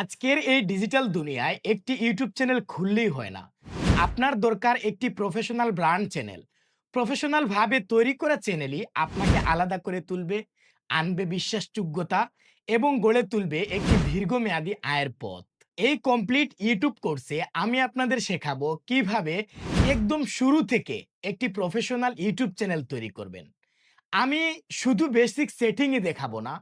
আজকের এই ডিজিটাল দুনিয়ায় একটি ইউটিউব চ্যানেল খুললেই হয় না। আপনার দরকার একটি প্রফেশনাল ব্র্যান্ড চ্যানেল। প্রফেশনাল ভাবে তৈরি করা চ্যানেলই আপনাকে আলাদা করে তুলবে, আনবে বিশ্বাসযোগ্যতা এবং গড়ে তুলবে একটি দীর্ঘমেয়াদী আয়ের পথ। এই কমপ্লিট ইউটিউব কোর্সে আমি আপনাদের শেখাবো কীভাবে একদম শুরু থেকে একটি প্রফেশনাল ইউটিউব চ্যানেল তৈরি করবেন। আমি শুধু বেসিক সেটিংই দেখাবো না,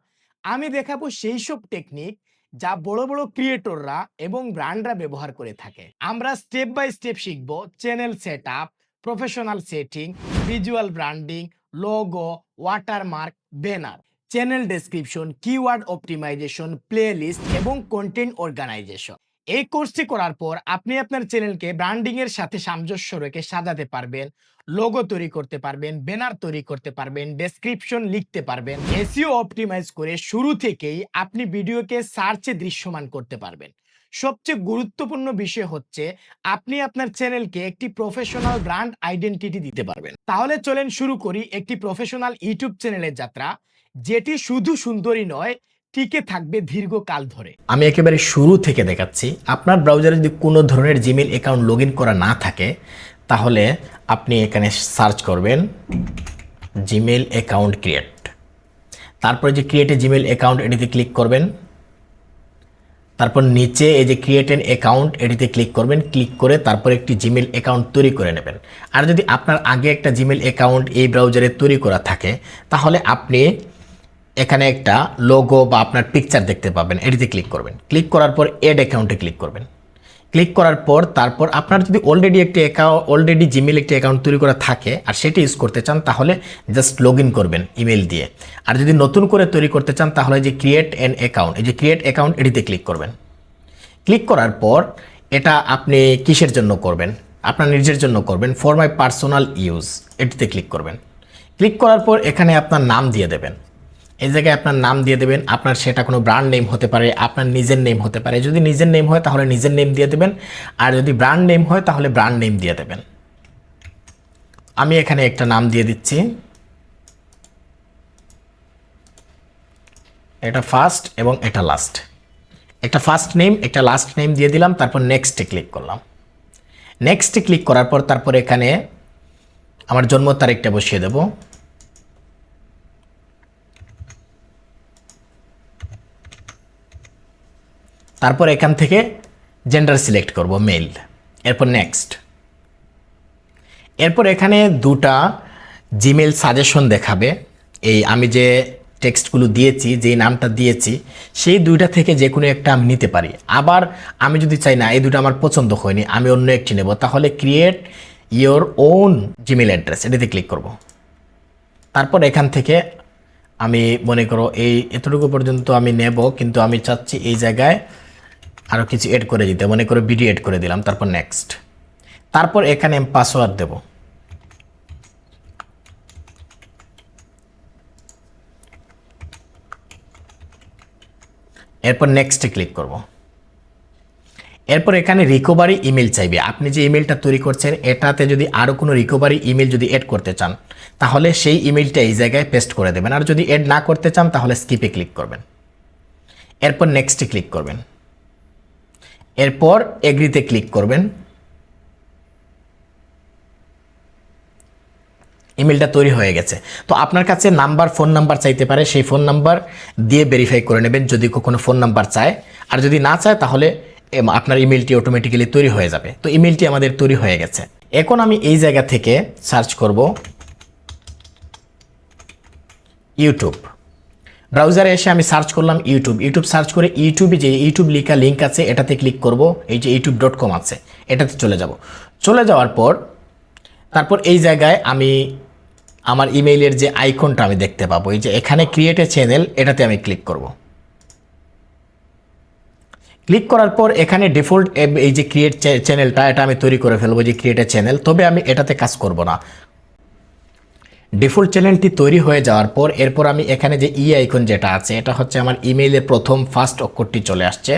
আমি দেখাবো সেই সব টেকনিক যা বড় বড় ক্রিয়েটররা এবং ব্র্যান্ডরা ব্যবহার করে থাকে। আমরা স্টেপ বাই স্টেপ শিখব channel set up professional setting visual branding logo watermark banner channel description keyword optimization playlist এবং কন্টেন্ট অর্গানাইজেশন এই কোর্সটি করার পর আপনি আপনার চ্যানেলকে ব্র্যান্ডিং এর সাথে সামঞ্জস্য রেখে সাজাতে পারবেন লোগো তৈরি করতে পারবেন ব্যানার তৈরি করতে পারবেন ডেসক্রিপশন লিখতে পারবেন এসিও অপটিমাইজ করে শুরু থেকেই আপনি ভিডিওকে সার্চে দৃশ্যমান করতে পারবেন। সবচেয়ে গুরুত্বপূর্ণ বিষয় হচ্ছে আপনি আপনার চ্যানেলকে একটি প্রফেশনাল ব্র্যান্ড আইডেন্টিটি দিতে পারবেন। তাহলে চলেন শুরু করি একটি প্রফেশনাল ইউটিউব চ্যানেলের যাত্রা, যেটি শুধু সুন্দরী নয় টিকে থাকবে দীর্ঘকাল ধরে। আমি একেবারে শুরু থেকে দেখাচ্ছি। আপনার ব্রাউজারে যদি কোনো ধরনের জিমেল অ্যাকাউন্ট লগ করা না থাকে, তাহলে আপনি এখানে সার্চ করবেন জিমেল অ্যাকাউন্ট ক্রিয়েট তারপরে যে ক্রিয়েট জিমেল অ্যাকাউন্ট এটিতে ক্লিক করবেন। তারপর নিচে এই যে ক্রিয়েট এন অ্যাকাউন্ট এটিতে ক্লিক করবেন। ক্লিক করে তারপর একটি জিমেল অ্যাকাউন্ট তৈরি করে নেবেন। আর যদি আপনার আগে একটা জিমেল অ্যাকাউন্ট এই ব্রাউজারে তৈরি করা থাকে, তাহলে আপনি এখানে একটা লোগো বা আপনার পিকচার দেখতে পাবেন, এটিতে ক্লিক করবেন। ক্লিক করার পর এড অ্যাকাউন্টে ক্লিক করবেন। ক্লিক করার পর তারপর আপনার যদি অলরেডি একটি অ্যাকাউন্ট অলরেডি জিমেল একটি অ্যাকাউন্ট তৈরি করা থাকে আর সেটি ইউজ করতে চান, তাহলে জাস্ট লগ করবেন ইমেল দিয়ে। আর যদি নতুন করে তৈরি করতে চান, তাহলে যে ক্রিয়েট অ্যান অ্যাকাউন্ট এই যে ক্রিয়েট অ্যাকাউন্ট এটিতে ক্লিক করবেন। ক্লিক করার পর এটা আপনি কিসের জন্য করবেন? আপনার নিজের জন্য করবেন ফর মাই পার্সোনাল ইউজ এটিতে ক্লিক করবেন। ক্লিক করার পর এখানে আপনার নাম দিয়ে দেবেন। এই জায়গায় আপনার নাম দিয়ে দেবেন, আপনার সেটা কোনো ব্র্যান্ড নেম হতে পারে, আপনার নিজের নেম হতে পারে। যদি নিজের নেম হয়, তাহলে নিজের নেম দিয়ে দেবেন, আর যদি ব্র্যান্ড নেম হয়, তাহলে ব্র্যান্ড নেম দিয়ে দেবেন। আমি এখানে একটা নাম দিয়ে দিচ্ছি। এটা ফার্স্ট এবং এটা লাস্ট একটা ফার্স্ট নেম একটা লাস্ট নেম দিয়ে দিলাম, তারপর নেক্সটে ক্লিক করলাম। নেক্সটে ক্লিক করার পর তারপর এখানে আমার জন্ম তারিখটা বসিয়ে দেবো। তারপর এখান থেকে জেন্ডার সিলেক্ট করব মেল এরপর নেক্সট এরপর এখানে দুটা জিমেল সাজেশন দেখাবে। এই আমি যে টেক্সটগুলো দিয়েছি যেই নামটা দিয়েছি, সেই দুইটা থেকে যে কোনো একটা আমি নিতে পারি। আবার আমি যদি চাই, না, এই দুটো আমার পছন্দ হয়নি, আমি অন্য একটি নেব, তাহলে create your own Gmail address এটাতে ক্লিক করব। তারপর এখান থেকে আমি মনে করো এই এতটুকু পর্যন্ত আমি নেব, কিন্তু আমি চাচ্ছি এই জায়গায় আরও কিছু এড করে দিতে, মনে করে ভিডিও এড করে দিলাম, তারপর নেক্সট তারপর এখানে আমি পাসওয়ার্ড দেব। এরপর নেক্সটে ক্লিক করব। এরপর এখানে রিকভারি ইমেল চাইবে। আপনি যে ইমেলটা তৈরি করছেন, এটাতে যদি আরও কোনো রিকভারি ইমেল যদি এড করতে চান, তাহলে সেই ইমেলটা এই জায়গায় পেস্ট করে দেবেন। আর যদি এড না করতে চান, তাহলে স্কিপে ক্লিক করবেন। এরপর নেক্সটে ক্লিক করবেন। এরপর এগ্রিতে ক্লিক করবেন। ইমেলটা তৈরি হয়ে গেছে। তো আপনার কাছে নাম্বার, ফোন নাম্বার চাইতে পারে, সেই ফোন নাম্বার দিয়ে ভেরিফাই করে নেবেন যদি কখনো ফোন নাম্বার চায়। আর যদি না চায়, তাহলে আপনার ইমেলটি অটোমেটিক্যালি তৈরি হয়ে যাবে। তো ইমেলটি আমাদের তৈরি হয়ে গেছে। এখন আমি এই জায়গা থেকে সার্চ করব। ইউটিউব ব্রাউজারে এসে আমি সার্চ করলাম ইউটিউব ইউটিউব সার্চ করে ইউটিউবে যে ইউটিউব লেখা লিঙ্ক আছে, এটাতে ক্লিক করব। এই যে ইউটিউব ডট কম আছে, এটাতে চলে যাব। চলে যাওয়ার পর, তারপর এই জায়গায় আমি আমার ইমেইলের যে আইকনটা আমি দেখতে পাবো। এই যে এখানে ক্রিয়েট এ চ্যানেল এটাতে আমি ক্লিক করব। ক্লিক করার পর এখানে ডিফল্ট এই যে ক্রিয়েট চ্যানেলটা এটা আমি তৈরি করে ফেলব যে ক্রিয়েট এ চ্যানেল তবে আমি এটাতে কাজ করব না। ডিফল্ট চ্যানেলটি তৈরি হয়ে যাওয়ার পর, এরপর আমি এখানে যে ই আইকন যেটা আছে, এটা হচ্ছে আমার ইমেইলের প্রথম ফার্স্ট অক্ষরটি চলে আসছে।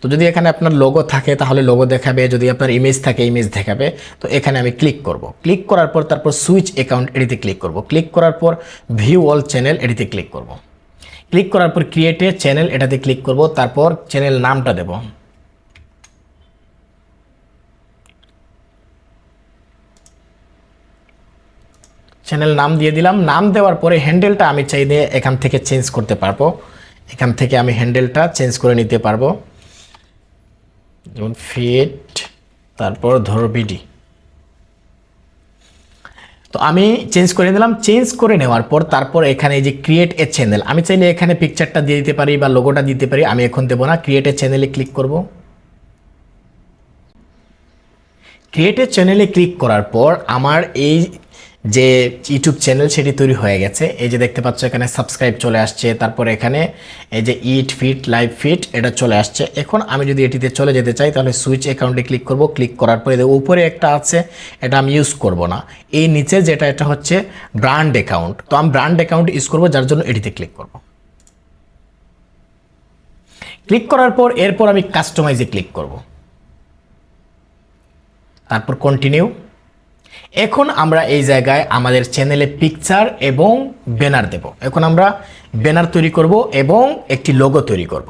তো যদি এখানে আপনার লোগো থাকে, তাহলে লোগো দেখাবে, যদি আপনার ইমেজ থাকে ইমেজ দেখাবে। তো এখানে আমি ক্লিক করব। ক্লিক করার পর তারপর সুইচ অ্যাকাউন্ট এটিতে ক্লিক করব। ক্লিক করার পর ভিউ অল চ্যানেল এটিতে ক্লিক করব। ক্লিক করার পর ক্রিয়েটে চ্যানেল এটাতে ক্লিক করব। তারপর চ্যানেল নামটা দেব। চ্যানেল নাম দিয়ে দিলাম। নাম দেওয়ার পরে হ্যান্ডেলটা আমি চাইলে এখান থেকে চেঞ্জ করতে পারব। এখান থেকে আমি হ্যান্ডেলটা চেঞ্জ করে নিতে পারব। যেমন ফিট তারপর ধরো বিডি তো আমি চেঞ্জ করে দিলাম চেঞ্জ করে নেওয়ার পর তারপর এখানে এই যে ক্রিয়েট এ চ্যানেল আমি চাইলে এখানে পিকচারটা দিয়ে দিতে পারি বা লোগোটা দিতে পারি, আমি এখন দেবো না। ক্রিয়েট এ চ্যানেলে ক্লিক করব। ক্রিয়েট এ চ্যানেলে ক্লিক করার পর আমার এই যে ইউটিউব চ্যানেল সেটি তৈরি হয়ে গেছে। এই যে দেখতে পাচ্ছ, এখানে সাবস্ক্রাইব চলে আসছে। তারপর এখানে এই যে ইট ফিট লাইভ ফিট এটা চলে আসছে। এখন আমি যদি এটিতে চলে যেতে চাই, তাহলে সুইচ অ্যাকাউন্টে ক্লিক করব। ক্লিক করার পরে উপরে একটা আছে, এটা আমি ইউজ করব না। এই নিচে যেটা, এটা হচ্ছে ব্র্যান্ড অ্যাকাউন্ট তো আমি ব্র্যান্ড অ্যাকাউন্ট ইউজ করব, যার জন্য এটিতে ক্লিক করব। ক্লিক করার পর, এরপর আমি কাস্টমাইজে ক্লিক করব। তারপর কন্টিনিউ এখন আমরা এই জায়গায় আমাদের চ্যানেলে পিকচার এবং ব্যানার দেব। এখন আমরা ব্যানার তৈরি করব এবং একটি লোগো তৈরি করব।